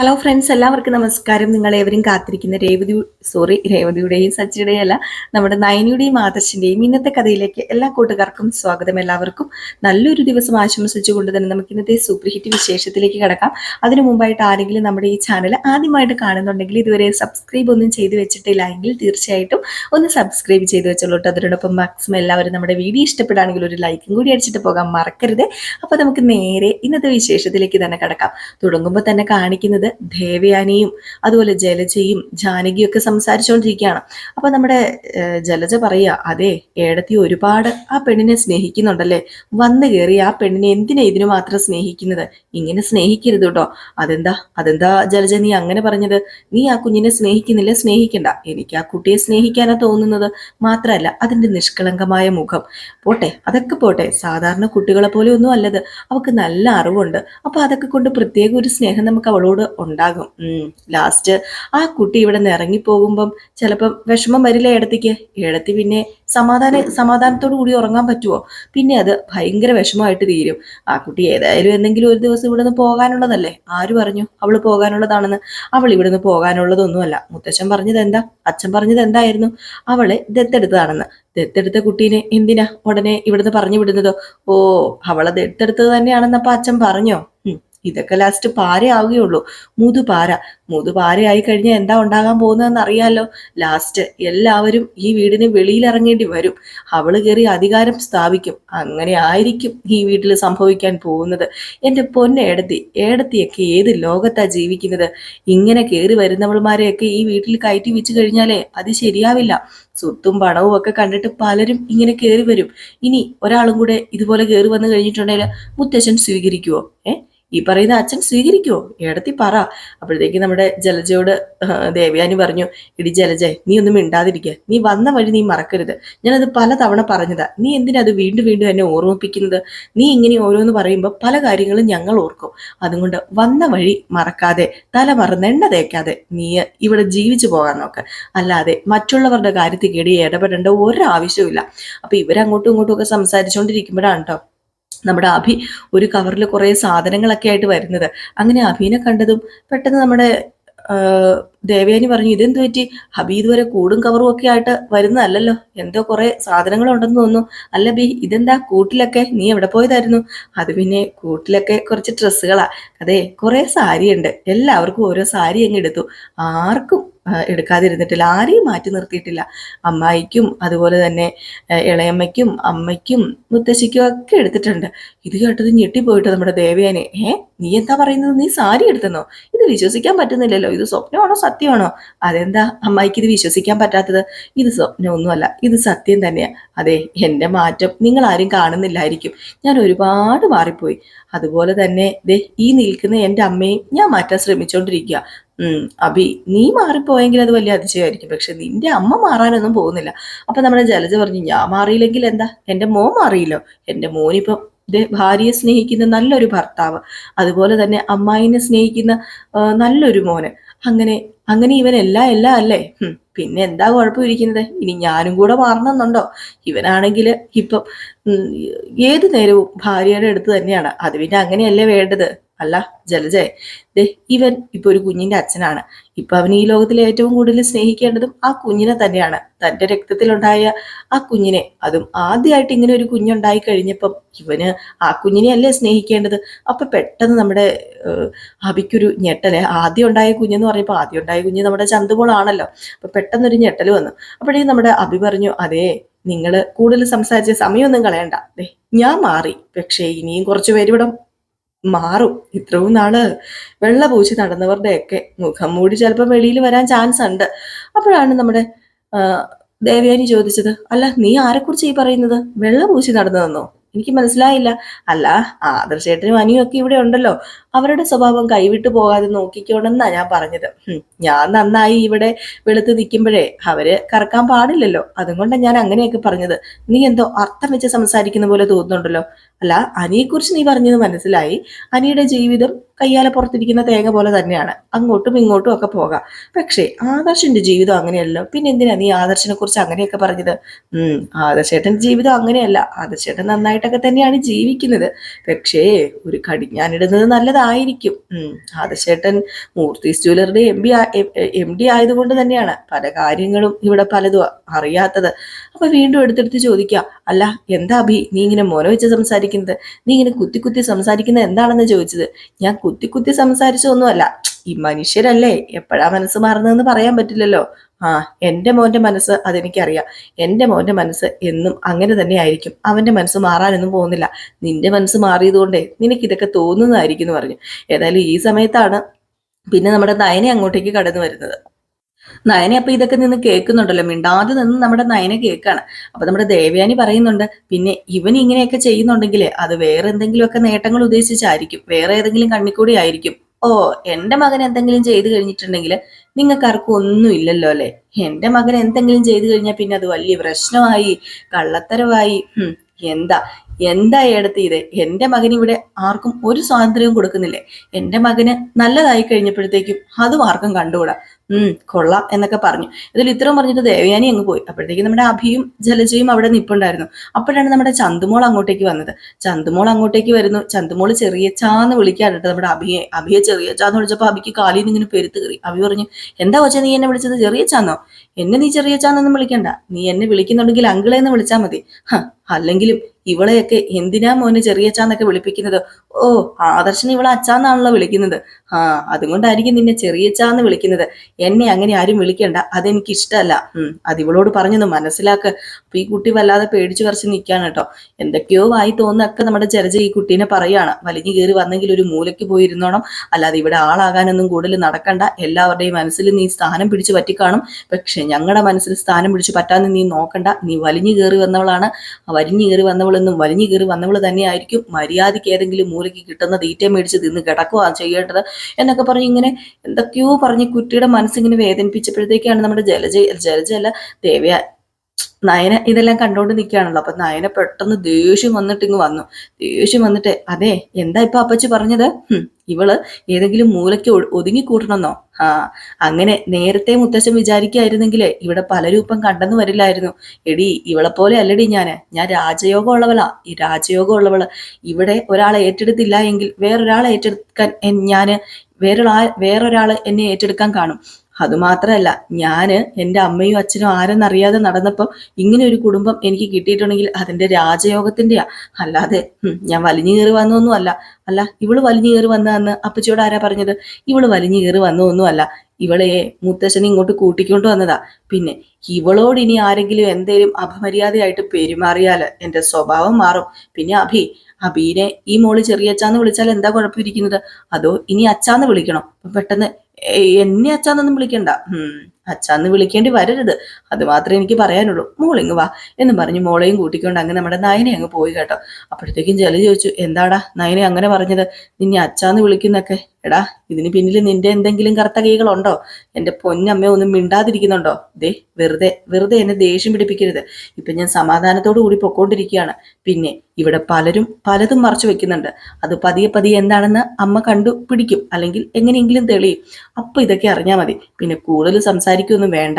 Hello friends എല്ലാവർക്കും നമസ്കാരം. നിങ്ങൾ എവരും കാത്തിരിക്കുന്ന രേവതി സോറി രേവതിയുടെയും സച്ചിയുടെയും അല്ല നമ്മുടെ നയനിയുടെയും ആദർശിന്റെയും ഇന്നത്തെ കഥയിലേക്ക് എല്ലാ കൂട്ടുകാർക്കും സ്വാഗതം. എല്ലാവർക്കും നല്ലൊരു ദിവസം ആശംസിച്ചുകൊണ്ട് തന്നെ നമുക്ക് ഇന്നത്തെ സൂപ്പർ ഹിറ്റ് വിശേഷത്തിലേക്ക് കിടക്കാം. അതിനു മുമ്പായിട്ട് ആരെങ്കിലും നമ്മുടെ ഈ ചാനൽ ആദ്യമായിട്ട് കാണുന്നുണ്ടെങ്കിൽ ഇതുവരെ സബ്സ്ക്രൈബ് ഒന്നും ചെയ്തു വെച്ചിട്ടില്ല എങ്കിൽ തീർച്ചയായിട്ടും ഒന്ന് സബ്സ്ക്രൈബ് ചെയ്ത് വെച്ചോളൂ കേട്ടോ. അതിനോടൊപ്പം മാക്സിമം എല്ലാവരും നമ്മുടെ വീഡിയോ ഇഷ്ടപ്പെടുകയാണെങ്കിൽ ഒരു ലൈക്കും കൂടി അടിച്ചിട്ട് പോകാൻ മറക്കരുത്. അപ്പോൾ നമുക്ക് നേരെ ഇന്നത്തെ വിശേഷത്തിലേക്ക് തന്നെ കിടക്കാം. തുടങ്ങുമ്പോൾ തന്നെ കാണിക്കുന്നത് ദേവയാനിയും അതുപോലെ ജലജയും ജാനകിയും ഒക്കെ സംസാരിച്ചുകൊണ്ടിരിക്കുകയാണ് അപ്പൊ നമ്മുടെ ജലജ പറയുക അതെ ഏടത്തി ഒരുപാട് ആ പെണ്ണിനെ സ്നേഹിക്കുന്നുണ്ടല്ലേ? വന്നു കയറി ആ പെണ്ണിനെ എന്തിനാ ഇതിനു മാത്രം സ്നേഹിക്കുന്നത്? ഇങ്ങനെ സ്നേഹിക്കരുത് കേട്ടോ അതെന്താ അതെന്താ ജലജ നീ അങ്ങനെ പറഞ്ഞത്? നീ ആ കുഞ്ഞിനെ സ്നേഹിക്കുന്നില്ല സ്നേഹിക്കണ്ട. എനിക്ക് ആ കുട്ടിയെ സ്നേഹിക്കാനാ തോന്നുന്നത് മാത്രമല്ല അതിന്റെ നിഷ്കളങ്കമായ മുഖം. പോട്ടെ അതൊക്കെ പോട്ടെ. സാധാരണ കുട്ടികളെ പോലെ ഒന്നും അല്ലത്. അവക്ക് നല്ല അറിവുണ്ട്. അപ്പൊ അതൊക്കെ കൊണ്ട് പ്രത്യേക ഒരു സ്നേഹം നമുക്ക് അവളോട് ഉണ്ടാകും. ലാസ്റ്റ് ആ കുട്ടി ഇവിടെ നിന്ന് ഇറങ്ങിപ്പോകുമ്പം ചിലപ്പം വിഷമം വരില്ല ഇടത്തേക്ക് ഇടത്തി പിന്നെ സമാധാന സമാധാനത്തോടു കൂടി ഉറങ്ങാൻ പറ്റുമോ പിന്നെ അത് ഭയങ്കര വിഷമമായിട്ട് തീരും. ആ കുട്ടി ഏതായാലും എന്തെങ്കിലും ഒരു ദിവസം ഇവിടെ നിന്ന് പോകാനുള്ളതല്ലേ? ആര് പറഞ്ഞു അവൾ പോകാനുള്ളതാണെന്ന്? അവൾ ഇവിടെ നിന്ന് പോകാനുള്ളതൊന്നുമല്ല. മുത്തച്ഛൻ പറഞ്ഞത് എന്താ? അച്ഛൻ പറഞ്ഞത് എന്തായിരുന്നു? അവളെ ദത്തെടുത്തതാണെന്ന്. ദത്തെടുത്ത കുട്ടീനെ എന്തിനാ ഉടനെ ഇവിടുന്ന് പറഞ്ഞു വിടുന്നതോ? ഓ അവളെ ദത്തെടുത്തത് തന്നെയാണെന്നപ്പോ അച്ഛൻ പറഞ്ഞോ? ഇതൊക്കെ ലാസ്റ്റ് പാരയാവുകയുള്ളൂ. മുതുപാര. മുതുപാരയായി കഴിഞ്ഞാൽ എന്താ ഉണ്ടാകാൻ പോകുന്നതെന്ന് അറിയാലോ ലാസ്റ്റ് എല്ലാവരും ഈ വീടിന് വെളിയിലിറങ്ങേണ്ടി വരും. അവൾ കയറി അധികാരം സ്ഥാപിക്കും. അങ്ങനെ ആയിരിക്കും ഈ വീട്ടിൽ സംഭവിക്കാൻ പോകുന്നത്. എന്റെ പൊന്നെ ഏടത്തി ഏടത്തിയൊക്കെ ഏത് ലോകത്താ ജീവിക്കുന്നത്? ഇങ്ങനെ കയറി വരുന്നവൾമാരെയൊക്കെ ഈ വീട്ടിൽ കയറ്റി വെച്ച് കഴിഞ്ഞാലേ അത് ശരിയാവില്ല. സ്വത്തും പണവും ഒക്കെ കണ്ടിട്ട് പലരും ഇങ്ങനെ കയറി വരും. ഇനി ഒരാളും കൂടെ ഇതുപോലെ കയറി വന്നു കഴിഞ്ഞിട്ടുണ്ടെങ്കിൽ മുത്തശ്ശൻ സ്വീകരിക്കുവോ? ഏ? ഈ പറയുന്ന അച്ഛൻ സ്വീകരിക്കുവോ? ഏടത്തി പറ. അപ്പോഴത്തേക്ക് നമ്മുടെ ജലജയോട് ദേവയാനി പറഞ്ഞു ഇടി ജലജ നീ ഒന്നും മിണ്ടാതിരിക്കുക നീ വന്ന വഴി നീ മറക്കരുത്. ഞാനത് പലതവണ പറഞ്ഞതാ. നീ എന്തിനാ അത് വീണ്ടും വീണ്ടും എന്നെ ഓർമ്മിപ്പിക്കുന്നത്? നീ ഇങ്ങനെ ഓരോന്ന് പറയുമ്പോൾ പല കാര്യങ്ങളും ഞങ്ങൾ ഓർക്കും. അതുകൊണ്ട് വന്ന വഴി മറക്കാതെ തല മറന്ന് എണ്ണ തേക്കാതെ നീ ഇവിടെ ജീവിച്ചു പോകാൻ നോക്ക്. അല്ലാതെ മറ്റുള്ളവരുടെ കാര്യത്തിൽ കേടി ഇടപെടേണ്ട ഒരാവശ്യവും ഇല്ല അപ്പൊ ഇവരങ്ങോട്ടും ഇങ്ങോട്ടും ഒക്കെ സംസാരിച്ചുകൊണ്ടിരിക്കുമ്പോഴാണ് കേട്ടോ നമ്മുടെ അഭി ഒരു കവറിൽ കുറെ സാധനങ്ങളൊക്കെ ആയിട്ട് വരുന്നത്. അങ്ങനെ അഭിനെ കണ്ടതും പെട്ടെന്ന് നമ്മുടെ ദേവയാനി പറഞ്ഞു ഇതെന്ത് പറ്റി? ഹബി ഇതുവരെ കൂടും കവറും ഒക്കെ ആയിട്ട് വരുന്നതല്ലല്ലോ. എന്തോ കുറെ സാധനങ്ങളുണ്ടെന്ന് തോന്നുന്നു. അല്ല ബി ഇതെന്താ? കൂട്ടിലൊക്കെ നീ എവിടെ പോയതായിരുന്നു? അത് പിന്നെ കൂട്ടിലൊക്കെ കുറച്ച് ഡ്രസ്സുകളാ. അതെ കുറെ ഉണ്ട് എല്ലാവർക്കും ഓരോ സാരി അങ്ങ് എടുത്തു. ആർക്കും എടുക്കാതിരുന്നിട്ടില്ല ആരെയും മാറ്റി നിർത്തിയിട്ടില്ല. അമ്മായിക്കും അതുപോലെ തന്നെ ഇളയമ്മയ്ക്കും അമ്മയ്ക്കും മുത്തശ്ശിക്കും ഒക്കെ എടുത്തിട്ടുണ്ട്. ഇത് കേട്ടത് ഞെട്ടിപ്പോയിട്ട് നമ്മുടെ ദേവയാനെ? ഏ നീ എന്താ പറയുന്നത്? നീ സാരി എടുത്തെന്നോ? ഇത് വിശ്വസിക്കാൻ പറ്റുന്നില്ലല്ലോ. ഇത് സ്വപ്നമാണോ സത്യമാണോ? അതെന്താ അമ്മായിക്ക് ഇത് വിശ്വസിക്കാൻ പറ്റാത്തത്? ഇത് സ്വപ്നമൊന്നുമല്ല ഇത് സത്യം തന്നെയാണ് അതെ എന്റെ മാറ്റം നിങ്ങൾ ആരും കാണുന്നില്ലായിരിക്കും. ഞാൻ ഒരുപാട് മാറിപ്പോയി. അതുപോലെ തന്നെ ദേ ഈ നിൽക്കുന്ന എന്റെ അമ്മയും ഞാൻ മാറ്റാൻ ശ്രമിച്ചുകൊണ്ടിരിക്കുക അഭി നീ മാറിപ്പോയെങ്കിൽ അത് വലിയ അതിശയമായിരിക്കും. പക്ഷെ നിന്റെ അമ്മ മാറാനൊന്നും പോകുന്നില്ല. അപ്പൊ നമ്മുടെ ജലജ പറഞ്ഞു ഞാൻ മാറിയില്ലെങ്കിൽ എന്താ? എന്റെ മോൻ മാറിയില്ലോ. എന്റെ മോനിപ്പം ഭാര്യയെ സ്നേഹിക്കുന്ന നല്ലൊരു ഭർത്താവ്. അതുപോലെ തന്നെ അമ്മായിനെ സ്നേഹിക്കുന്ന നല്ലൊരു മോന്. അങ്ങനെ അങ്ങനെ ഇവൻ എല്ലാം അല്ലേ? പിന്നെ എന്താ കുഴപ്പമിരിക്കുന്നത്? ഇനി ഞാനും കൂടെ മാറണമെന്നുണ്ടോ ഇവനാണെങ്കിൽ ഇപ്പം ഏത് നേരവും ഭാര്യയുടെ അടുത്ത് തന്നെയാണ്. അത് പിന്നെ അങ്ങനെയല്ലേ വേണ്ടത്? അല്ല ജലജയ ദേ ഇവൻ ഇപ്പൊ ഒരു കുഞ്ഞിന്റെ അച്ഛനാണ്. ഇപ്പൊ അവൻ ഈ ലോകത്തിൽ ഏറ്റവും കൂടുതൽ സ്നേഹിക്കേണ്ടതും ആ കുഞ്ഞിനെ തന്നെയാണ്. തന്റെ രക്തത്തിലുണ്ടായ ആ കുഞ്ഞിനെ അതും ആദ്യമായിട്ട് ഇങ്ങനെ ഒരു കുഞ്ഞുണ്ടായി കഴിഞ്ഞപ്പം ഇവന് ആ കുഞ്ഞിനെ അല്ലേ സ്നേഹിക്കേണ്ടത്? അപ്പൊ പെട്ടെന്ന് നമ്മുടെ അബിക്കൊരു ഞെട്ടൽ. ആദ്യം ഉണ്ടായ കുഞ്ഞെന്ന് പറയുമ്പോൾ ആദ്യം ഉണ്ടായ കുഞ്ഞ് നമ്മുടെ ചന്തുപോളാണല്ലോ അപ്പൊ പെട്ടെന്നൊരു ഞെട്ടൽ വന്നു. അപ്പോഴേ നമ്മുടെ അബി പറഞ്ഞു അതേ നിങ്ങൾ കൂടുതൽ സംസാരിച്ച സമയമൊന്നും കളയണ്ട. ഞാൻ മാറി. പക്ഷേ ഇനിയും കുറച്ച് ഇവിടെ മാറും. ഇത്രയും നാൾ വെള്ള പൂശി നടന്നവരുടെയൊക്കെ മുഖം മൂടി ചിലപ്പോൾ വെളിയിൽ വരാൻ ചാൻസ് ഉണ്ട്. അപ്പോഴാണ് നമ്മുടെ ദേവയാനി ചോദിച്ചത് അല്ല നീ ആരെക്കുറിച്ച് ഈ പറയുന്നത്? വെള്ള പൂശി നടന്നതെന്നോ? എനിക്ക് മനസ്സിലായില്ല. അല്ല ആദർശേട്ടനും അനിയും ഒക്കെ ഇവിടെ ഉണ്ടല്ലോ. അവരുടെ സ്വഭാവം കൈവിട്ടു പോകാതെ നോക്കിക്കോണെന്നാ ഞാൻ പറഞ്ഞത്. ഞാൻ നന്നായി ഇവിടെ വെളുത്ത് നിൽക്കുമ്പോഴേ അവർ കറക്കാൻ പാടില്ലല്ലോ. അതുകൊണ്ടാണ് ഞാൻ അങ്ങനെയൊക്കെ പറഞ്ഞത്. നീ എന്തോ അർത്ഥം വെച്ച് സംസാരിക്കുന്ന പോലെ തോന്നുന്നുണ്ടല്ലോ. അല്ല അനിയെക്കുറിച്ച് നീ പറഞ്ഞത് മനസ്സിലായി. അനിയുടെ ജീവിതം കയ്യാലെ പുറത്തിരിക്കുന്ന തേങ്ങ പോലെ തന്നെയാണ്. അങ്ങോട്ടും ഇങ്ങോട്ടും ഒക്കെ പോകാം. പക്ഷേ ആദർശിന്റെ ജീവിതം അങ്ങനെയല്ലോ. പിന്നെ എന്തിനാ നീ ആദർശിനെ കുറിച്ച് അങ്ങനെയൊക്കെ പറഞ്ഞത്? ഉം ആദർശേട്ടന്റെ ജീവിതം അങ്ങനെയല്ല. ആദർശേട്ടൻ നന്നായിട്ടൊക്കെ തന്നെയാണ് ജീവിക്കുന്നത്. പക്ഷേ ഒരു കടിഞ്ഞാനിടുന്നത് നല്ലതായിരിക്കും. ഉം ആദർശേട്ടൻ മൂർത്തീസ് ജ്വല്ലറിയുടെ എം ബി എം ഡി ആയതുകൊണ്ട് തന്നെയാണ്. പല കാര്യങ്ങളും ഇവിടെ പലതും അറിയാത്തത്. അപ്പൊ വീണ്ടും എടുത്തെടുത്ത് ചോദിക്കുക അല്ല എന്താ അഭി? നീ ഇങ്ങനെ മോനോ വെച്ച് സംസാരിക്കുന്നത്? നീ ഇങ്ങനെ കുത്തി കുത്തി സംസാരിക്കുന്നത് എന്താണെന്ന് ചോദിച്ചത്? ഞാൻ കുത്തി കുത്തി സംസാരിച്ചൊന്നുമല്ല ഈ മനുഷ്യരല്ലേ? എപ്പോഴാ മനസ്സ് മാറുന്നതെന്ന് പറയാൻ പറ്റില്ലല്ലോ. ആ എന്റെ മോന്റെ മനസ്സ് അതെനിക്കറിയാം. എന്റെ മോന്റെ മനസ്സ് എന്നും അങ്ങനെ തന്നെ ആയിരിക്കും. അവന്റെ മനസ്സ് മാറാനൊന്നും പോകുന്നില്ല. നിന്റെ മനസ്സ് മാറിയതുകൊണ്ടേ നിനക്ക് ഇതൊക്കെ തോന്നുന്നതായിരിക്കും എന്ന് പറഞ്ഞു. ഏതായാലും ഈ സമയത്താണ് പിന്നെ നമ്മുടെ നയനെ അങ്ങോട്ടേക്ക് കടന്നു വരുന്നത്. നയനെ അപ്പൊ ഇതൊക്കെ നിന്ന് കേൾക്കുന്നുണ്ടല്ലോ. മിണ്ടാതെ നിന്ന് നമ്മുടെ നയനെ കേൾക്കാണ്. അപ്പൊ നമ്മുടെ ദേവയാനി പറയുന്നുണ്ട് പിന്നെ ഇവൻ ഇങ്ങനെയൊക്കെ ചെയ്യുന്നുണ്ടെങ്കിൽ അത് വേറെ എന്തെങ്കിലുമൊക്കെ നേട്ടങ്ങൾ ഉദ്ദേശിച്ചായിരിക്കും. വേറെ ഏതെങ്കിലും കണ്ണിക്കൂടി ആയിരിക്കും. ഓ എന്റെ മകൻ എന്തെങ്കിലും ചെയ്തു കഴിഞ്ഞിട്ടുണ്ടെങ്കിൽ നിങ്ങൾക്ക് ആർക്കും ഒന്നും ഇല്ലല്ലോ അല്ലെ? എന്റെ മകൻ എന്തെങ്കിലും ചെയ്തു കഴിഞ്ഞാൽ പിന്നെ അത് വലിയ പ്രശ്നമായി കള്ളത്തരമായി. എന്താ? എന്താ എടുത്ത് ഇത് എന്റെ മകൻ ഇവിടെ ആർക്കും ഒരു സ്വാതന്ത്ര്യവും കൊടുക്കുന്നില്ലേ? എന്റെ മകന് നല്ലതായി കഴിഞ്ഞപ്പോഴത്തേക്കും അതും ആർക്കും കണ്ടുകൂടാ? ഉം കൊള്ളാം എന്നൊക്കെ പറഞ്ഞു. ഇതിൽ ഇത്രയും പറഞ്ഞിട്ട് ദേവയാനി അങ്ങ് പോയി. അപ്പോഴത്തേക്കും നമ്മുടെ അഭിയും ജലജയും അവിടെ നിപ്പുണ്ടായിരുന്നു. അപ്പോഴാണ് നമ്മുടെ ചന്തുമോൾ അങ്ങോട്ടേക്ക് വന്നത്. ചന്തുമോൾ അങ്ങോട്ടേക്ക് വരുന്നു. ചന്തുമോൾ ചെറിയ ചാന്ന് കേട്ടോ നമ്മുടെ അഭിയെ. അഭിയെ ചെറിയ ചാന്ന് വിളിച്ചപ്പോൾ അഭിക്ക് കാലിൽ നിന്ന് ഇങ്ങനെ പെരുത്ത് കയറി. അഭി പറഞ്ഞു എന്താ വെച്ചാൽ നീ എന്നെ വിളിച്ചത്? ചെറിയ ചാന്നോ? എന്നെ നീ ചെറിയ ചാന്നൊന്നും വിളിക്കണ്ട. നീ എന്നെ വിളിക്കുന്നുണ്ടെങ്കിൽ അങ്കിളെന്ന് വിളിച്ചാൽ മതി. അല്ലെങ്കിലും ഇവളെയൊക്കെ എന്തിനാ മോനെ ചെറിയച്ചാന്നൊക്കെ വിളിപ്പിക്കുന്നത്? ഓ ആദർശന് ഇവളെ അച്ചാന്നാണല്ലോ വിളിക്കുന്നത്. ആ അതുകൊണ്ടായിരിക്കും നിന്നെ ചെറിയച്ചാന്ന് വിളിക്കുന്നത്. എന്നെ അങ്ങനെ ആരും വിളിക്കണ്ട. അതെനിക്ക് ഇഷ്ടമല്ല ഉം അത് ഇവളോട് പറഞ്ഞൊന്ന് മനസ്സിലാക്ക്. അപ്പൊ ഈ കുട്ടി വല്ലാതെ പേടിച്ചു കുറച്ച് നിൽക്കാണ് കേട്ടോ. എന്തൊക്കെയോ വായി തോന്നൊക്കെ നമ്മുടെ ചെറിയ ഈ കുട്ടീനെ പറയാണ് വലിഞ്ഞു കയറി വന്നെങ്കിൽ ഒരു മൂലയ്ക്ക് പോയിരുന്നോണം. അല്ലാതെ ഇവിടെ ആളാകാനൊന്നും കൂടുതൽ നടക്കണ്ട. എല്ലാവരുടെയും മനസ്സിൽ നീ സ്ഥാനം പിടിച്ചു പറ്റിക്കാണും. പക്ഷെ ഞങ്ങളുടെ മനസ്സിൽ സ്ഥാനം പിടിച്ചു പറ്റാന്ന് നീ നോക്കണ്ട. നീ വലിഞ്ഞു കയറി വന്നവളാണ്. വലിഞ്ഞു കയറി വന്നവളെന്നും വലിഞ്ഞു കയറി വന്നവൾ തന്നെയായിരിക്കും മര്യാദയ്ക്ക് ഏതെങ്കിലും മൂലയ്ക്ക് കിട്ടുന്ന തീറ്റ മേടിച്ച് തിന്ന് കിടക്കുക ചെയ്യേണ്ടത് എന്നൊക്കെ പറഞ്ഞ് ഇങ്ങനെ എന്തൊക്കെയോ പറഞ്ഞ് കുട്ടിയുടെ മനസ്സിങ്ങനെ വേദനിപ്പിച്ചപ്പോഴത്തേക്കാണ് നമ്മുടെ ജലജ ജലജ അല്ല ദേവയ നയന ഇതെല്ലാം കണ്ടോണ്ട് നിൽക്കുകയാണല്ലോ അപ്പൊ നയന പെട്ടെന്ന് ദേഷ്യം വന്നിട്ട് ഇങ്ങ് വന്നു. ദേഷ്യം വന്നിട്ട് അതെ എന്താ ഇപ്പൊ അപ്പച്ചി പറഞ്ഞത്? ഇവൾ ഏതെങ്കിലും മൂലയ്ക്ക് ഒതുങ്ങി ഒതുങ്ങിക്കൂട്ടണമെന്നോ? ആ അങ്ങനെ നേരത്തെ മുത്തശ്ശൻ വിചാരിക്കായിരുന്നെങ്കിലേ ഇവിടെ പല രൂപം കണ്ടെന്ന് വരില്ലായിരുന്നു. എടി ഇവളെ പോലെ അല്ലടി ഞാൻ. ഞാൻ രാജയോഗം ഉള്ളവളാ ഈ രാജയോഗം ഉള്ളവൾ ഇവിടെ ഒരാളെ ഏറ്റെടുത്തില്ല എങ്കിൽ വേറൊരാളെ ഏറ്റെടുക്കാൻ ഞാൻ വേറൊരാ വേറൊരാൾ എന്നെ ഏറ്റെടുക്കാൻ കാണും. അതുമാത്രമല്ല ഞാൻ എന്റെ അമ്മയും അച്ഛനും ആരെന്നറിയാതെ നടന്നപ്പോൾ ഇങ്ങനെ ഒരു കുടുംബം എനിക്ക് കിട്ടിയിട്ടുണ്ടെങ്കിൽ അതിന്റെ രാജയോഗത്തിന്റെയാ. അല്ലാതെ ഞാൻ വലിഞ്ഞു കയറി വന്നൊന്നും അല്ല ഇവൾ വലിഞ്ഞു കയറി വന്നതെന്ന് അപ്പച്ചിയോട് ആരാ പറഞ്ഞത്? ഇവൾ വലിഞ്ഞു കയറി വന്നതൊന്നും അല്ല ഇവളെ മുത്തശ്ശനെ ഇങ്ങോട്ട് കൂട്ടിക്കൊണ്ട് വന്നതാ. പിന്നെ ഇവളോട് ഇനി ആരെങ്കിലും എന്തേലും അപമര്യാദയായിട്ട് പെരുമാറിയാൽ എന്റെ സ്വഭാവം മാറും. പിന്നെ അഭി അബീനെ ഈ മോൾ ചെറിയ ചെറിയച്ചാന്ന് വിളിച്ചാൽ എന്താ കുഴപ്പമിരിക്കുന്നത്? അതോ ഇനി അച്ചാന്ന് വിളിക്കണോ? പെട്ടെന്ന് "ഏയ്, എന്നെ അച്ചാന്നൊന്നും വിളിക്കണ്ട. ഉം അച്ചാന്ന് വിളിക്കേണ്ടി വരരുത്. അത് മാത്രമേ എനിക്ക് പറയാനുള്ളൂ. മോളിങ് വാ എന്ന് പറഞ്ഞു മോളെയും കൂട്ടിക്കൊണ്ട് അങ്ങ് നമ്മുടെ നയനെ അങ്ങ് പോയി കേട്ടോ. അപ്പോഴത്തേക്കും ജല ചോദിച്ചു എന്താടാ നയനെ അങ്ങനെ പറഞ്ഞത്? നിന്നെ അച്ചാന്ന് വിളിക്കുന്നൊക്കെ? എടാ ഇതിന് പിന്നിൽ നിന്റെ എന്തെങ്കിലും കറുത്ത കൈകളുണ്ടോ? എന്റെ പൊന്നമ്മ ഒന്നും മിണ്ടാതിരിക്കുന്നുണ്ടോ? ദേ വെറുതെ വെറുതെ എന്നെ ദേഷ്യം പിടിപ്പിക്കരുത്. ഇപ്പൊ ഞാൻ സമാധാനത്തോടു കൂടി പൊക്കോണ്ടിരിക്കുകയാണ്. പിന്നെ ഇവിടെ പലരും പലതും മറച്ചു വെക്കുന്നുണ്ട്. അത് പതിയെ പതിയെ എന്താണെന്ന് അമ്മ കണ്ടു പിടിക്കും. അല്ലെങ്കിൽ എങ്ങനെയെങ്കിലും തെളിയും. അപ്പൊ ഇതൊക്കെ അറിഞ്ഞാൽ മതി. പിന്നെ കൂടുതൽ സംസാരിക്കൊന്നും വേണ്ട.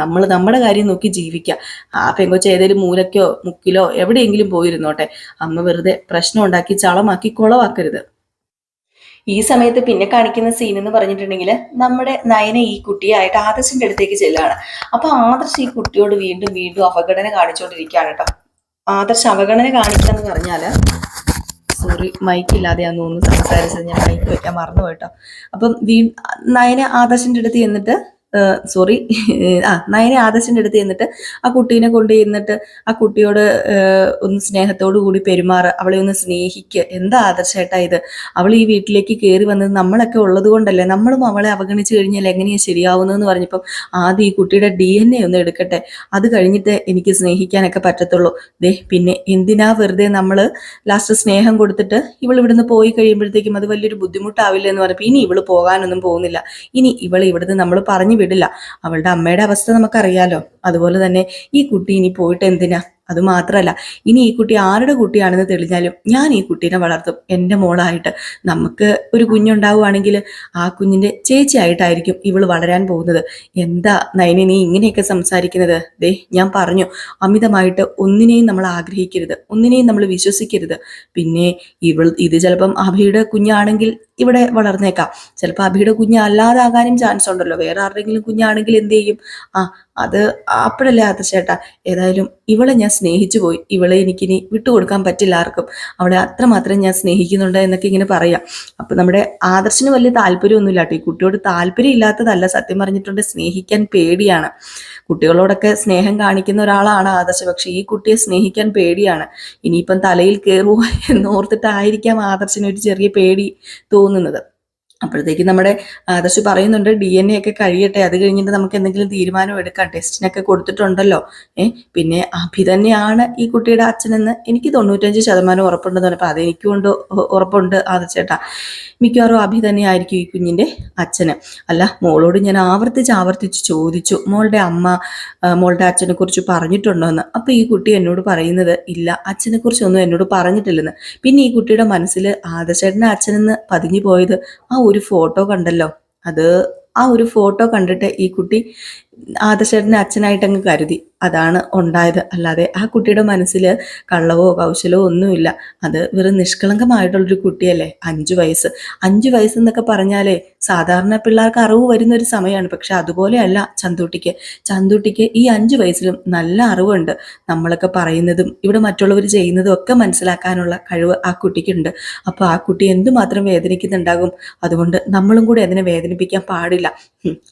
നമ്മൾ നമ്മുടെ കാര്യം നോക്കി ജീവിക്കുക ആ പെങ്കൊച്ച ഏതെങ്കിലും മൂലക്കോ മുക്കിലോ എവിടെയെങ്കിലും പോയിരുന്നോട്ടെ. അമ്മ വെറുതെ പ്രശ്നം ഉണ്ടാക്കി ചളമാക്കി കുളവാക്കരുത് ഈ സമയത്ത് പിന്നെ കാണിക്കുന്ന സീൻ എന്ന് പറഞ്ഞിട്ടുണ്ടെങ്കിൽ നമ്മുടെ നയന ഈ കുട്ടിയായിട്ട് ആദർശിന്റെ അടുത്തേക്ക് ചെല്ലുകയാണ് അപ്പൊ ആദർശ് ഈ കുട്ടിയോട് വീണ്ടും വീണ്ടും അവഗണന കാണിച്ചുകൊണ്ടിരിക്കുകയാണ് കേട്ടോ. ആദർശ് അവഗണന കാണിക്കാന്ന് പറഞ്ഞാൽ സോറി മൈക്ക് ഇല്ലാതെയാന്ന് തോന്നുന്നു. സംസാരിച്ചത് ഞാൻ മൈക്ക് വെക്കാൻ മറന്നു പോയിട്ടോ അപ്പം വീ നയന ആദർശിന്റെ അടുത്ത് ചെന്നിട്ട് സോറി ആ നയനെ ആദർശന്റെ അടുത്ത് ചെന്നിട്ട് ആ കുട്ടീനെ കൊണ്ട് ചെന്നിട്ട് ആ കുട്ടിയോട് ഒന്ന് സ്നേഹത്തോടു കൂടി പെരുമാറ് അവളെ ഒന്ന് സ്നേഹിക്ക്. എന്താ ആദർശമായിട്ടാ ഇത്? അവൾ ഈ വീട്ടിലേക്ക് കയറി വന്നത് നമ്മളൊക്കെ ഉള്ളത് കൊണ്ടല്ലേ? നമ്മളും അവളെ അവഗണിച്ചു കഴിഞ്ഞാൽ എങ്ങനെയാ ശരിയാവുന്നതെന്ന് പറഞ്ഞപ്പം ആദ്യം ഈ കുട്ടിയുടെ ഡി എൻ എ ഒന്ന് എടുക്കട്ടെ. അത് കഴിഞ്ഞിട്ട് എനിക്ക് സ്നേഹിക്കാനൊക്കെ പറ്റത്തുള്ളൂ. ദേ പിന്നെ എന്തിനാ വെറുതെ നമ്മൾ ലാസ്റ്റ് സ്നേഹം കൊടുത്തിട്ട് ഇവൾ ഇവിടുന്ന് പോയി കഴിയുമ്പോഴത്തേക്കും അത് വലിയൊരു ബുദ്ധിമുട്ടാവില്ല എന്ന് പറഞ്ഞപ്പോൾ ഇനി ഇവൾ പോകാനൊന്നും പോകുന്നില്ല. ഇനി ഇവൾ ഇവിടുന്ന് നമ്മൾ പറഞ്ഞു വിടില്ല. അവളുടെ അമ്മയുടെ അവസ്ഥ നമുക്കറിയാലോ. അതുപോലെ തന്നെ ഈ കുട്ടി ഇനി പോയിട്ട് എന്തിനാ? അത് മാത്രമല്ല ഇനി ഈ കുട്ടി ആരുടെ കുട്ടിയാണെന്ന് തെളിഞ്ഞാലും ഞാൻ ഈ കുട്ടീനെ വളർത്തും. എന്റെ മോളായിട്ട് നമുക്ക് ഒരു കുഞ്ഞുണ്ടാവുകയാണെങ്കിൽ ആ കുഞ്ഞിന്റെ ചേച്ചിയായിട്ടായിരിക്കും ഇവൾ വളരാൻ പോകുന്നത്. എന്താ നയനെ നീ ഇങ്ങനെയൊക്കെ സംസാരിക്കുന്നത്? ദേ ഞാൻ പറഞ്ഞു അമിതമായിട്ട് ഒന്നിനെയും നമ്മൾ ആഗ്രഹിക്കരുത് ഒന്നിനെയും നമ്മൾ വിശ്വസിക്കരുത്. പിന്നെ ഇവൾ ഇത് ചിലപ്പം അഭിയുടെ കുഞ്ഞാണെങ്കിൽ ഇവിടെ വളർന്നേക്കാം. ചിലപ്പോൾ അഭിയുടെ കുഞ്ഞ് അല്ലാതാകാനും ചാൻസ് ഉണ്ടല്ലോ. വേറെ ആരുടെങ്കിലും കുഞ്ഞാണെങ്കിൽ എന്ത് ചെയ്യും? ആ അത് അപ്പോഴല്ലേ ചേട്ടാ ഏതായാലും ഇവളെ ഞാൻ സ്നേഹിച്ചു പോയി. ഇവളെ എനിക്കിനി വിട്ടുകൊടുക്കാൻ പറ്റില്ല ആർക്കും. അവളെ അത്രമാത്രം ഞാൻ സ്നേഹിക്കുന്നുണ്ട് എന്നൊക്കെ ഇങ്ങനെ പറയാം. അപ്പം നമ്മുടെ ആദർശന് വലിയ താല്പര്യമൊന്നുമില്ല കേട്ടോ ഈ കുട്ടിയോട് താല്പര്യം ഇല്ലാത്തതല്ല സത്യം പറഞ്ഞിട്ടുണ്ട് സ്നേഹിക്കാൻ പേടിയാണ്. കുട്ടികളോടൊക്കെ സ്നേഹം കാണിക്കുന്ന ഒരാളാണ് ആദർശ് പക്ഷെ ഈ കുട്ടിയെ സ്നേഹിക്കാൻ പേടിയാണ്. ഇനിയിപ്പം തലയിൽ കയറുമോ എന്നോർത്തിട്ടായിരിക്കാം ആദർശിന് ഒരു ചെറിയ പേടി തോന്നുന്നത്. അപ്പോഴത്തേക്ക് നമ്മുടെ ആദർശ് പറയുന്നുണ്ട് ഡി എൻ എ ഒക്കെ കഴിയട്ടെ അത് കഴിഞ്ഞിട്ട് നമുക്ക് എന്തെങ്കിലും തീരുമാനം എടുക്കാം. ടെസ്റ്റിനൊക്കെ കൊടുത്തിട്ടുണ്ടല്ലോ. ഏ പിന്നെ അഭി തന്നെയാണ് ഈ കുട്ടിയുടെ അച്ഛനെന്ന് എനിക്ക് തൊണ്ണൂറ്റഞ്ച് ശതമാനം ഉറപ്പുണ്ടെന്ന് പറഞ്ഞപ്പോൾ അതെനിക്കും ഉണ്ട് ഉ- ഉറപ്പുണ്ട് ആദർശേട്ടാ മിക്കവാറും അഭി തന്നെയായിരിക്കും ഈ കുഞ്ഞിന്റെ അച്ഛന്. അല്ല മോളോട് ഞാൻ ആവർത്തിച്ച് ആവർത്തിച്ച് ചോദിച്ചു മോളുടെ അമ്മ മോളുടെ അച്ഛനെ കുറിച്ച് പറഞ്ഞിട്ടുണ്ടോ എന്ന്? അപ്പോൾ ഈ കുട്ടി എന്നോട് പറയുന്നത് ഇല്ല അച്ഛനെ കുറിച്ചൊന്നും എന്നോട് പറഞ്ഞിട്ടില്ലെന്ന്. പിന്നെ ഈ കുട്ടിയുടെ മനസ്സിൽ ആദർശേട്ടന്റെ അച്ഛനെന്ന് പതിഞ്ഞു പോയത് ആ ഒരു ഫോട്ടോ കണ്ടല്ലോ? അത് ആ ഒരു ഫോട്ടോ കണ്ടിട്ട് ഈ കുട്ടി ആദർശേട്ടന്റെ അച്ഛനായിട്ടങ്ങ് കരുതി. അതാണ് ഉണ്ടായത്. അല്ലാതെ ആ കുട്ടിയുടെ മനസ്സിൽ കള്ളവോ കൗശലമോ ഒന്നുമില്ല. അത് വെറും നിഷ്കളങ്കമായിട്ടുള്ളൊരു കുട്ടിയല്ലേ? അഞ്ചു വയസ്സ്. അഞ്ചു വയസ്സ് എന്നൊക്കെ പറഞ്ഞാലേ സാധാരണ പിള്ളേർക്ക് അറിവ് വരുന്ന ഒരു സമയമാണ് പക്ഷെ അതുപോലെയല്ല ചന്തൂട്ടിക്ക്. ചന്തൂട്ടിക്ക് ഈ അഞ്ചു വയസ്സിലും നല്ല അറിവുണ്ട്. നമ്മളൊക്കെ പറയുന്നതും ഇവിടെ മറ്റുള്ളവർ ചെയ്യുന്നതും ഒക്കെ മനസ്സിലാക്കാനുള്ള കഴിവ് ആ കുട്ടിക്കുണ്ട്. അപ്പോൾ ആ കുട്ടി എന്തുമാത്രം വേദനിക്കുന്നുണ്ടാകും? അതുകൊണ്ട് നമ്മളും കൂടി അതിനെ വേദനിപ്പിക്കാൻ പാടില്ല.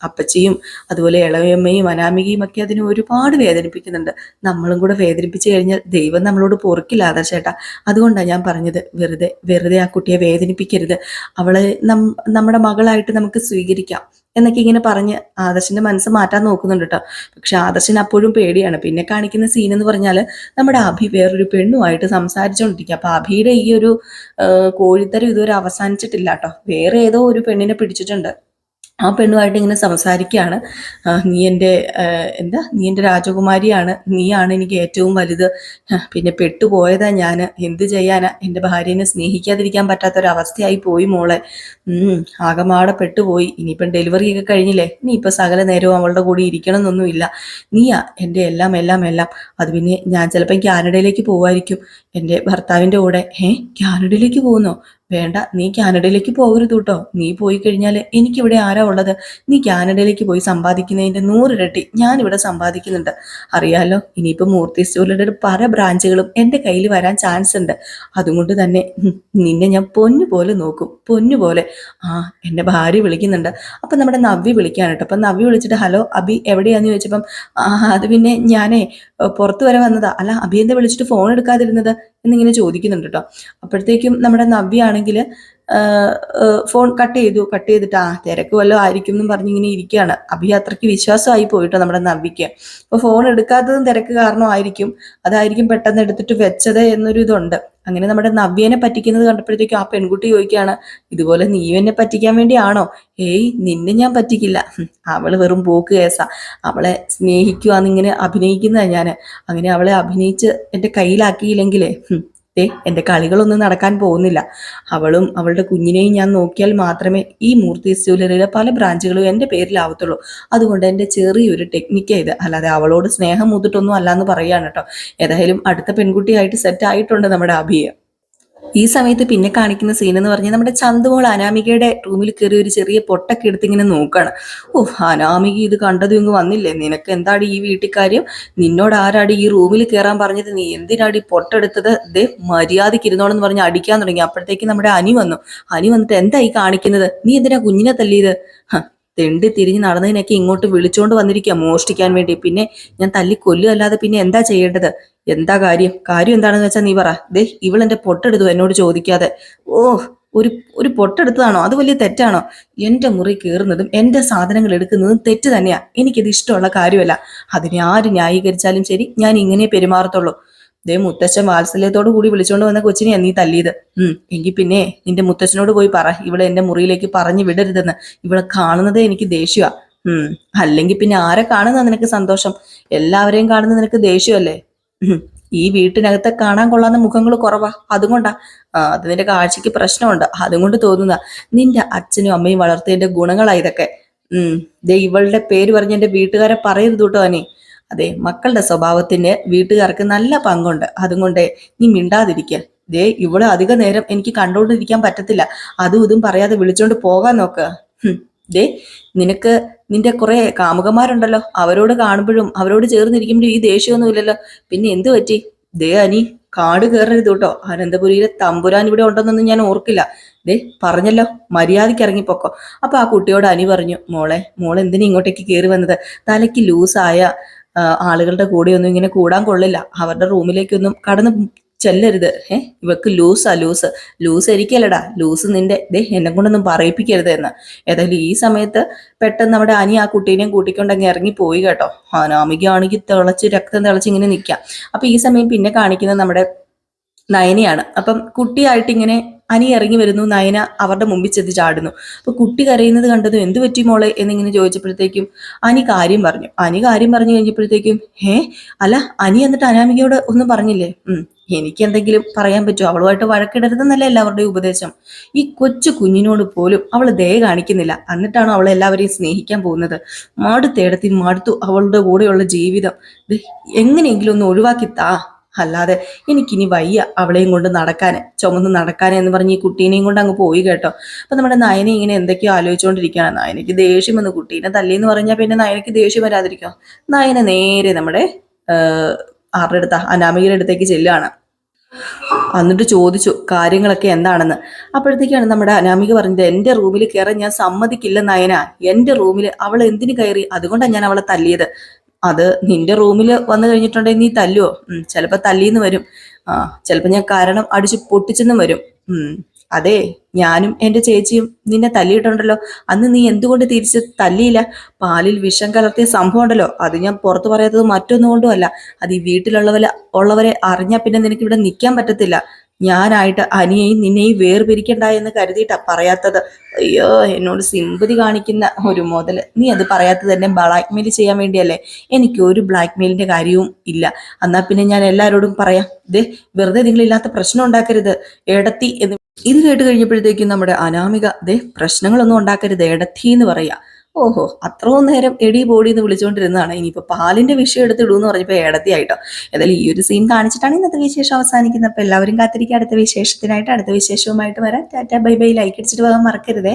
അപ്പച്ചിയും അതുപോലെ ഇളയമ്മയും അനാമികയും ഒക്കെ അതിനെ ഒരുപാട് വേദനിപ്പിക്കുന്നുണ്ട്. നമ്മളും കൂടെ വേദനിപ്പിച്ചു കഴിഞ്ഞാൽ ദൈവം നമ്മളോട് പൊറുക്കില്ല ആദർശേട്ടാ അതുകൊണ്ടാണ് ഞാൻ പറഞ്ഞത് വെറുതെ വെറുതെ ആ കുട്ടിയെ വേദനിപ്പിക്കരുത്. അവളെ നമ്മുടെ മകളായിട്ട് നമുക്ക് സ്വീകരിക്കാം എന്നൊക്കെ ഇങ്ങനെ പറഞ്ഞ് ആദർശിന്റെ മനസ്സ് മാറ്റാൻ നോക്കുന്നുണ്ട് കേട്ടോ. പക്ഷെ ആദർശന് അപ്പോഴും പേടിയാണ്. പിന്നെ കാണിക്കുന്ന സീൻ എന്ന് പറഞ്ഞാൽ നമ്മുടെ അഭി വേറൊരു പെണ്ണുമായിട്ട് സംസാരിച്ചുകൊണ്ടിരിക്കുക അപ്പൊ അഭിയുടെ ഈ ഒരു കോഴിത്തരം ഇതുവരെ അവസാനിച്ചിട്ടില്ല കേട്ടോ. വേറെ ഏതോ ഒരു പെണ്ണിനെ പിടിച്ചിട്ടുണ്ട്. ആ പെണ്ണുമായിട്ട് ഇങ്ങനെ സംസാരിക്കുകയാണ്. നീ എന്റെ എന്താ? നീ എന്റെ രാജകുമാരിയാണ്. നീയാണ് എനിക്ക് ഏറ്റവും വലുത്. പിന്നെ പെട്ടുപോയതാ ഞാൻ എന്ത് ചെയ്യാനാ? എന്റെ ഭാര്യനെ സ്നേഹിക്കാതിരിക്കാൻ പറ്റാത്തൊരവസ്ഥയായി പോയി മോളെ. ആകമാടെ പെട്ടുപോയി. ഇനിയിപ്പം ഡെലിവറി ഒക്കെ കഴിഞ്ഞില്ലേ? നീ ഇപ്പം സകല നേരവും അവളുടെ കൂടെ ഇരിക്കണം എന്നൊന്നുമില്ല നീയാ എന്റെ എല്ലാം എല്ലാം എല്ലാം. അത് പിന്നെ ഞാൻ ചിലപ്പം കാനഡയിലേക്ക് പോകുമായിരിക്കും എന്റെ ഭർത്താവിന്റെ കൂടെ. ഏ കാനഡയിലേക്ക് പോകുന്നോ? വേണ്ട നീ കാനഡയിലേക്ക് പോകരുത് കേട്ടോ നീ പോയി കഴിഞ്ഞാൽ എനിക്കിവിടെ ആരാ ഉള്ളത്? നീ കാനഡയിലേക്ക് പോയി സമ്പാദിക്കുന്നതിന്റെ നൂറിരട്ടി ഞാനിവിടെ സമ്പാദിക്കുന്നുണ്ട്. അറിയാലോ ഇനിയിപ്പോൾ മൂർത്തി സ്റ്റോറിയുടെ പല ബ്രാഞ്ചുകളും എന്റെ കയ്യിൽ വരാൻ ചാൻസ് ഉണ്ട്. അതുകൊണ്ട് തന്നെ നിന്നെ ഞാൻ പൊന്നു പോലെ നോക്കും പൊന്നു പോലെ. ആ എന്റെ ഭാര്യ വിളിക്കുന്നുണ്ട്. അപ്പം നമ്മുടെ നവ്യ വിളിക്കാൻ കേട്ടോ അപ്പം നവ്യ വിളിച്ചിട്ട് ഹലോ അബി എവിടെയാന്ന് ചോദിച്ചപ്പം അത് പിന്നെ ഞാനേ പുറത്തു വരെ വന്നതാ. അല്ല അബി എന്താ വിളിച്ചിട്ട് ഫോൺ എടുക്കാതിരുന്നത്? എന്നിങ്ങനെ ചോദിക്കുന്നുണ്ട് കേട്ടോ അപ്പോഴത്തേക്കും നമ്മുടെ നവ്യ ആണെങ്കിൽ ഫോൺ കട്ട് ചെയ്തു കട്ട് ചെയ്തിട്ട് ആ തിരക്ക് വല്ലതും ആയിരിക്കും എന്നും പറഞ്ഞിങ്ങനെ ഇരിക്കുകയാണ്. അഭി അത്രയ്ക്ക് വിശ്വാസമായി പോയിട്ടോ നമ്മുടെ നവ്വിക്ക് അപ്പോൾ ഫോൺ എടുക്കാത്തതും തിരക്ക് കാരണമായിരിക്കും. അതായിരിക്കും പെട്ടെന്ന് എടുത്തിട്ട് വെച്ചത് എന്നൊരു ഇതുണ്ട്. അങ്ങനെ നമ്മുടെ നവ്യനെ പറ്റിക്കുന്നത് കണ്ടപ്പോഴത്തേക്കും ആ പെൺകുട്ടി ചോദിക്കുകയാണ് ഇതുപോലെ നീ എന്നെ പറ്റിക്കാൻ വേണ്ടിയാണോ? ഏയ് നിന്നെ ഞാൻ പറ്റിക്കില്ല. അവൾ വെറും പോക്ക് കേസാ. അവളെ സ്നേഹിക്കുവാന്നിങ്ങനെ അഭിനയിക്കുന്നതാണ് ഞാൻ അങ്ങനെ അവളെ അഭിനയിച്ച് എന്റെ കയ്യിലാക്കിയില്ലെങ്കിലേ ദേ എന്റെ കളികളൊന്നും നടക്കാൻ പോകുന്നില്ല. അവളും അവളുടെ കുഞ്ഞിനെയും ഞാൻ നോക്കിയാൽ മാത്രമേ ഈ മൂർത്തി ജ്വല്ലറിയിലെ പല ബ്രാഞ്ചുകളും എന്റെ പേരിലാവത്തുള്ളൂ. അതുകൊണ്ട് എന്റെ ചെറിയൊരു ടെക്നിക്കാണ് ഇത്. അല്ലാതെ അവളോട് സ്നേഹം മൂത്തിട്ടൊന്നും അല്ലാന്ന് പറയുകയാണ് കേട്ടോ. ഏതായാലും അടുത്ത പെൺകുട്ടിയായിട്ട് സെറ്റ് ആയിട്ടുണ്ട് നമ്മുടെ അഭിയ. ഈ സമയത്ത് പിന്നെ കാണിക്കുന്ന സീൻ എന്ന് പറഞ്ഞാൽ നമ്മുടെ ചന്തുമോൾ അനാമികയുടെ റൂമിൽ കയറി ഒരു ചെറിയ പൊട്ടൊക്കെ എടുത്ത് ഇങ്ങനെ നോക്കുകയാണ് ഓ അനാമിക ഇത് കണ്ടതും ഇങ്ങ് വന്നില്ലേ? നിനക്ക് എന്താണ് ഈ വീട്ടിൽ കാര്യം നിന്നോട് ആരാടി ഈ റൂമിൽ കയറാൻ പറഞ്ഞത്? നീ എന്തിനാടി പൊട്ടെടുത്തത്? ദേ മര്യാദയ്ക്ക് ഇരുന്നോളെന്ന് പറഞ്ഞ് അടിക്കാൻ തുടങ്ങി. അപ്പോഴത്തേക്ക് നമ്മുടെ അനി വന്നു. അനി വന്നിട്ട് എന്താ ഈ കാണിക്കുന്നത്? നീ എന്തിനാ കുഞ്ഞിനെ തല്ലിയത്? തെണ്ടി തിരിഞ്ഞ് നടന്നതിനൊക്കെ ഇങ്ങോട്ട് വിളിച്ചോണ്ട് വന്നിരിക്കുക മോഷ്ടിക്കാൻ വേണ്ടി. പിന്നെ ഞാൻ തല്ലി കൊല്ലുകയല്ലാതെ പിന്നെ എന്താ ചെയ്യേണ്ടത്? എന്താ കാര്യം? കാര്യം എന്താണെന്ന് വെച്ചാൽ നീ പറ. ദേ ഇവൾ എന്റെ പൊട്ടെടുത്തു എന്നോട് ചോദിക്കാതെ. ഓ ഒരു ഒരു പൊട്ടെടുത്തതാണോ? അത് വലിയ തെറ്റാണോ? എന്റെ മുറി കയറുന്നതും എന്റെ സാധനങ്ങൾ എടുക്കുന്നതും തെറ്റ് തന്നെയാ. എനിക്കിത് ഇഷ്ടമുള്ള കാര്യമല്ല. അതിനെ ആര് ന്യായീകരിച്ചാലും ശരി ഞാൻ ഇങ്ങനെ പെരുമാറത്തുള്ളൂ. ദേ മുത്തച്ഛൻ വാത്സല്യത്തോടു കൂടി വിളിച്ചോണ്ട് വന്ന കൊച്ചിനെയാ നീ തല്ലിയത്. ഉം എങ്കിൽ പിന്നെ നിന്റെ മുത്തച്ഛനോട് പോയി പറ. ഇവിടെ എന്റെ മുറിയിലേക്ക് പറഞ്ഞു വിടരുതെന്ന്. ഇവിടെ കാണുന്നതേ എനിക്ക് ദേഷ്യമാ ഉം അല്ലെങ്കിൽ പിന്നെ ആരെ കാണുന്ന നിനക്ക് സന്തോഷം? എല്ലാവരെയും കാണുന്ന നിനക്ക് ദേഷ്യമല്ലേ? ഈ വീട്ടിനകത്ത് കാണാൻ കൊള്ളാവുന്ന മുഖങ്ങൾ കുറവാ. അതുകൊണ്ടാ അത് നിന്റെ കാഴ്ചക്ക് പ്രശ്നമുണ്ട്. അതുകൊണ്ട് തോന്നുന്ന. നിന്റെ അച്ഛനും അമ്മയും വളർത്തിയതിന്റെ ഗുണങ്ങളാ ഇതൊക്കെ. ഉം ദേ ഇവളുടെ പേര് പറഞ്ഞ് എന്റെ വീട്ടുകാരെ പറയരുത് കേട്ടോ അനി. അതെ മക്കളുടെ സ്വഭാവത്തിന് വീട്ടുകാർക്ക് നല്ല പങ്കുണ്ട്. അതുകൊണ്ട് നീ മിണ്ടാതിരിക്കുക ദേ ഇവിടെ അധിക നേരം എനിക്ക് കണ്ടോണ്ടിരിക്കാൻ പറ്റത്തില്ല. അതും ഇതും പറയാതെ വിളിച്ചോണ്ട് പോകാൻ നോക്ക്. ദേ നിനക്ക് നിന്റെ കുറെ കാമുകന്മാരുണ്ടല്ലോ. അവരോട് കാണുമ്പോഴും അവരോട് ചേർന്നിരിക്കുമ്പോഴും ഈ ദേഷ്യമൊന്നുമില്ലല്ലോ. പിന്നെ എന്ത് പറ്റി? ദേ അനി കാട് കയറരുത് കേട്ടോ. അനന്തപുരിയിലെ തമ്പുരാൻ ഇവിടെ ഉണ്ടെന്നൊന്നും ഞാൻ ഓർക്കില്ല. ദേ പറഞ്ഞല്ലോ മര്യാദയ്ക്ക് ഇറങ്ങിപ്പോക്കോ. അപ്പൊ ആ കുട്ടിയോട് അനി പറഞ്ഞു മോളെ മോളെ എന്തിനാ ഇങ്ങോട്ടേക്ക് കയറി വന്നത്? തലയ്ക്ക് ലൂസായ ആളുകളുടെ കൂടെ ഒന്നും ഇങ്ങനെ കൂടാൻ കൊള്ളില്ല. അവരുടെ റൂമിലേക്കൊന്നും കടന്ന് ചെല്ലരുത്. ഏ ഇവക്ക് ലൂസാ ലൂസ്. ലൂസ് എനിക്കല്ലടാ ലൂസ് നിന്റെ ദേ എന്നെ കൊണ്ടൊന്നും പറയിപ്പിക്കരുത് എന്ന്. ഏതായാലും ഈ സമയത്ത് പെട്ടെന്ന് നമ്മുടെ അനി ആ കുട്ടീനെയും കൂട്ടിക്കൊണ്ടങ്ങ് ഇറങ്ങി പോയി കേട്ടോ. അനാമികയാണെങ്കിൽ തിളച്ച് രക്തം തിളച്ച് ഇങ്ങനെ നിൽക്കാം. അപ്പൊ ഈ സമയം പിന്നെ കാണിക്കുന്നത് നമ്മുടെ നയനയാണ്. അപ്പം കുട്ടിയായിട്ട് ഇങ്ങനെ അനി ഇറങ്ങി വരുന്നു നയന അവരുടെ മുമ്പിൽ ചെന്ന് ചാടുന്നു. അപ്പൊ കുട്ടി കരയുന്നത് കണ്ടത് എന്ത് പറ്റി മോളെ എന്നിങ്ങനെ ചോദിച്ചപ്പോഴത്തേക്കും അനി കാര്യം പറഞ്ഞു. അനി കാര്യം പറഞ്ഞു കഴിഞ്ഞപ്പോഴത്തേക്കും ഏ അല്ല അനി എന്നിട്ട് അനാമികയോട് ഒന്നും പറഞ്ഞില്ലേ? എനിക്ക് എന്തെങ്കിലും പറയാൻ പറ്റുമോ? അവളുമായിട്ട് വഴക്കിടരുതെന്നല്ല എല്ലാവരുടെയും ഉപദേശം. ഈ കൊച്ചു കുഞ്ഞിനോട് പോലും അവൾ ദയ കാണിക്കുന്നില്ല. എന്നിട്ടാണോ അവൾ എല്ലാവരെയും സ്നേഹിക്കാൻ പോകുന്നത്? മാടുത്തേടത്തിൽ മടുത്തു അവളുടെ കൂടെയുള്ള ജീവിതം. എങ്ങനെയെങ്കിലും ഒന്ന് ഒഴിവാക്കി താ. അല്ലാതെ എനിക്കിനി വയ്യ അവളെയും കൊണ്ട് നടക്കാൻ ചുമന്ന് നടക്കാൻ എന്ന് പറഞ്ഞ് ഈ കുട്ടീനെയും കൊണ്ട് അങ്ങ് പോയി കേട്ടോ. അപ്പൊ നമ്മുടെ നയന ഇങ്ങനെ എന്തൊക്കെയോ ആലോചിച്ചുകൊണ്ടിരിക്കുകയാണ് നയനയ്ക്ക് ദേഷ്യം വന്ന്. കുട്ടീനെ തല്ലിയെന്ന് പറഞ്ഞാൽ പിന്നെ നയനയ്ക്ക് ദേഷ്യം വരാതിരിക്കോ? നയന നേരെ നമ്മുടെ ആരുടെ അടുത്താ? അനാമികയുടെ അടുത്തേക്ക് ചെല്ലുകയാണ്. എന്നിട്ട് ചോദിച്ചു കാര്യങ്ങളൊക്കെ എന്താണെന്ന്? അപ്പോഴത്തേക്കാണ് നമ്മുടെ അനാമിക പറഞ്ഞത് എന്റെ റൂമിൽ കയറാൻ ഞാൻ സമ്മതിക്കില്ല നയന. എന്റെ റൂമിൽ അവൾ എന്തിനു കയറി? അതുകൊണ്ടാണ് ഞാൻ അവളെ തല്ലിയത്. അത് നിന്റെ റൂമിൽ വന്നു കഴിഞ്ഞിട്ടുണ്ടെങ്കിൽ നീ തല്ലുവോ? ചിലപ്പോൾ ചിലപ്പോ തല്ലിന്ന് വരും. ആ ചിലപ്പോ ഞാൻ കാരണം അടിച്ച് പൊട്ടിച്ചെന്നും വരും. അതെ ഞാനും എന്റെ ചേച്ചിയും നിന്നെ തല്ലിയിട്ടുണ്ടല്ലോ. അന്ന് നീ എന്തുകൊണ്ട് തിരിച്ച് തല്ലിയില്ല? പാലിൽ വിഷം കലർത്തിയ സംഭവം ഉണ്ടല്ലോ. അത് ഞാൻ പുറത്തു പറയാത്തത് മറ്റൊന്നുകൊണ്ടുമല്ല അത് ഈ വീട്ടിലുള്ളവരെ ഉള്ളവരെ അറിഞ്ഞാൽ പിന്നെ നിനക്ക് ഇവിടെ നിൽക്കാൻ പറ്റത്തില്ല. ഞാനായിട്ട് അനിയെയും നിന്നെയും വേർപിരിക്കണ്ട എന്ന് കരുതിയിട്ടാ പറയാത്തത്. അയ്യോ എന്നോട് സിമ്പതി കാണിക്കുന്ന ഒരു മുതൽ. നീ അത് പറയാത്തത് എന്നെ ബ്ലാക്ക്മെയിൽ ചെയ്യാൻ വേണ്ടിയല്ലേ? എനിക്ക് ഒരു ബ്ലാക്ക്മെയിലിന്റെ കാര്യവും ഇല്ല. എന്നാ പിന്നെ ഞാൻ എല്ലാവരോടും പറയാം. ദേ വെറുതെ നിങ്ങളില്ലാത്ത പ്രശ്നം ഉണ്ടാക്കരുത്. എടത്തി എന്ന് ഇത് കേട്ട് കഴിഞ്ഞപ്പോഴത്തേക്കും നമ്മുടെ അനാമിക ദേ പ്രശ്നങ്ങളൊന്നും ഉണ്ടാക്കരുത്. എടത്തി എന്ന് പറയാ. ഓഹോ അത്രയും നേരം എടി ബോഡി എന്ന് വിളിച്ചുകൊണ്ടിരുന്നതാണ് ഇനിയിപ്പോൾ പാലിന്റെ വിഷയം എടുത്തിടൂന്ന് എന്ന് പറഞ്ഞപ്പോൾ ആയിട്ടോ. ഏതായാലും ഈ ഒരു സീൻ കാണിച്ചിട്ടാണ് ഇന്നത്തെ വിശേഷം അവസാനിക്കുന്നത്. അപ്പോൾ എല്ലാവരും കാത്തിരിക്കുക അടുത്ത വിശേഷത്തിനായിട്ട് അടുത്ത വിശേഷവുമായിട്ട് വരാം. Tata bye bye. ലൈക്ക് അടിച്ചിട്ട് പോകാൻ മറക്കരുതേ.